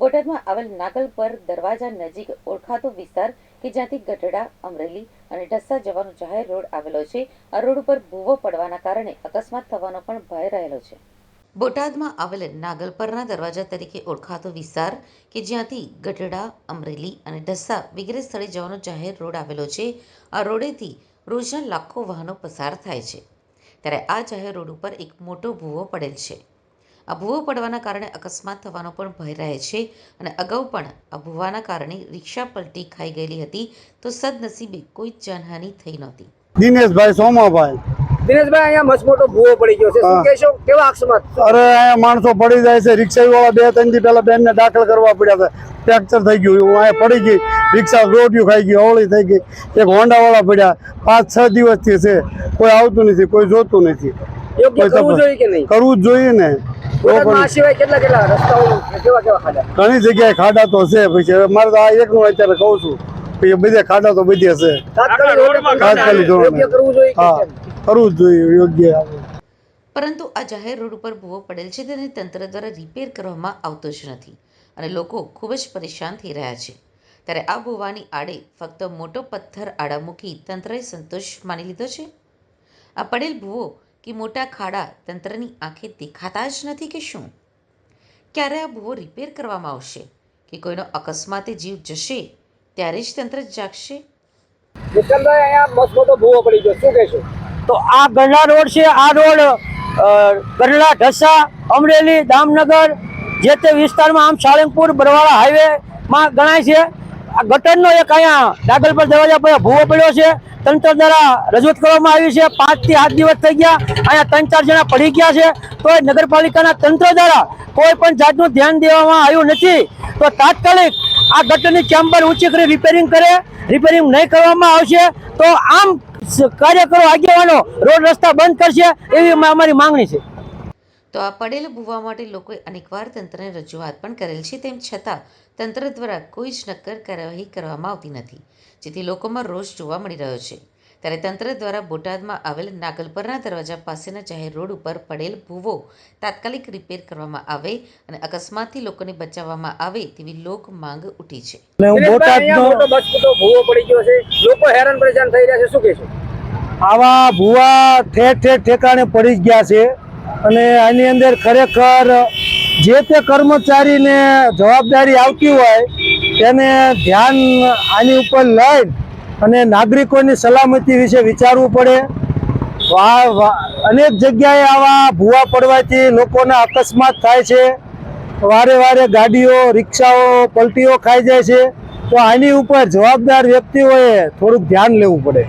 બોટાદમાં આવેલ નાગલ પર દરવાજા નજીક ઓળખાતો વિસ્તાર કે જ્યાંથી ગઢડા, અમરેલી અને ઢસા જવાનો જાહેર રોડ આવેલો છે. આ રોડ ઉપર ભૂવો પડવાના કારણે અકસ્માત થવાનો પણ ભય રહેલો છે. બોટાદમાં આવેલ નાગલપરના દરવાજા તરીકે ઓળખાતો વિસ્તાર કે જ્યાંથી ગઢડા, અમરેલી અને ઢસા વગેરે સ્થળે જવાનો જાહેર રોડ આવેલો છે. આ રોડેથી રોજના લાખો વાહનો પસાર થાય છે. ત્યારે આ જાહેર રોડ ઉપર એક મોટો ભૂવો પડેલ છે. આ ભૂવો પડવાના કારણે અકસ્માત થવાનો પણ ભય રહે છે અને અગાઉ પણ આ ભૂવાના કારણે રિક્ષા પલટી ખાઈ ગયેલી હતી તો સદનસીબે કોઈ જ જાનહાનિ થઈ નહોતી. દિનેશભાઈ સોમાભાઈ દિનેશભાઈ અહીંયા મસમોટો ભૂવો પડી ગયો છે. શું કહેશો? કેવા અકસ્માત? અરે અહીંયા માણસો પડી જાય છે. રિક્ષા વાળા બે ત્રણ દી પહેલા બેનને દાખલ કરવા પડ્યા હતા. ફ્રેક્ચર થઈ ગયું. હું અહીંયા પડી ગઈ. રિક્ષા રોટિયું ખાઈ ગઈ અવળી થઈ ગઈ. એક હોન્ડા વાળા પડ્યા. પાંચ છ દિવસથી છે. કોઈ આવતું નથી. કોઈ જોતું નથી. કરવું જોઈએ કે નહીં? કરવું જ જોઈએ ને. બોટાદમાં આ સિવાય કેટલા કેટલા રસ્તાઓ કેવા કેવા ખાડા? ઘણી જગ્યાએ ખાડા તો છે પછી મારે તો આ એકનું અત્યારે કહું છું પછી બધે ખાડા તો બધી હશે. તાત્કાલિક કરવું હા કરવું જ જોઈએ યોગ્ય. પરંતુ આ જાહેર રોડ ઉપર ભૂવો પડેલ છે તેને તંત્ર દ્વારા રિપેર કરવામાં આવતો જ નથી અને લોકો ખૂબ જ પરેશાન થઈ રહ્યા છે. ત્યારે આ ભૂવાની આડે ફક્ત મોટો પથ્થર આડા મૂકી તંત્રએ સંતોષ માની લીધો છે? આ પડેલ ભૂવો કે મોટા ખાડા તંત્રની આંખે દેખાતા જ નથી કે શું? ક્યારે આ ભૂવો રિપેર કરવામાં આવશે? કે કોઈનો અકસ્માતે જીવ જશે ત્યારે જ તંત્ર જાગશે? નિશાંતભાઈ અહીંયા મસમોટો ભૂવો પડી ગયો. શું કહેશો? તો આ ગરડા રોડ છે આ રોડ ગરડા ઢસા અમરેલી દામનગર જે તે વિસ્તારમાં આમ સાળંગપુર બરવાળા હાઈવેમાં ગણાય છે. આ ગટરનો એક અહીંયા દાખલ પર દરવાજા પર ભૂવો પડ્યો છે. તંત્ર દ્વારા રજૂઆત કરવામાં આવી છે. પાંચથી આઠ દિવસ થઈ ગયા. અહીંયા ત્રણ ચાર જણા પડી ગયા છે. તો નગરપાલિકાના તંત્ર દ્વારા કોઈ પણ જાતનું ધ્યાન દેવામાં આવ્યું નથી. તો તાત્કાલિક આ ગટરની ચેમ્બર ઊંચી કરી રિપેરિંગ કરે. રિપેરિંગ નહીં કરવામાં આવશે તો આમ કાર્યકરો આગેવાનો રોડ રસ્તા બંધ કરશે એવી અમા- અમારી માંગણી છે. તો આ પડેલ ભૂવા માટે લોકોએ અનેકવાર તંત્રને રજૂઆત પણ કરેલ છે તેમ છતાં તંત્ર દ્વારા કોઈ જ નક્કર કાર્યવાહી કરવામાં આવતી નથી જેથી લોકોમાં રોષ જોવા મળી રહ્યો છે. ત્યારે તંત્ર દ્વારા બોટાદમાં આવેલ નાગલપરના દરવાજા પાસેના જાહેર રોડ ઉપર પડેલ ભૂવો તાત્કાલિક રિપેર કરવામાં આવે અને અકસ્માતથી લોકોને બચાવવામાં આવે તેવી લોક માંગ ઉઠી છે. અને હું દિનેશભાઈ અહીંયા મોટો બોટાદનો મસમોટો ભૂવો પડી ગયો છે. લોકો હેરાન પરેશાન થઈ રહ્યા છે. શું કહેશો? આવા ભૂવા ઠેર ઠેર ઠેકાણે પડી ગયા છે. અને આની અંદર ખરેખર જે તે કર્મચારીને જવાબદારી આવતી હોય, તેને ધ્યાન આની ઉપર લઈ અને નાગરિકોની સલામતી વિશે વિચારવું પડે. અનેક જગ્યાએ આવા ભૂવા પડવાથી લોકોના અકસ્માત થાય છે. વારે વારે ગાડીઓ, રિક્ષાઓ, પલટીઓ ખાઈ જાય છે. તો આની ઉપર જવાબદાર વ્યક્તિઓએ થોડુંક ધ્યાન લેવું પડે.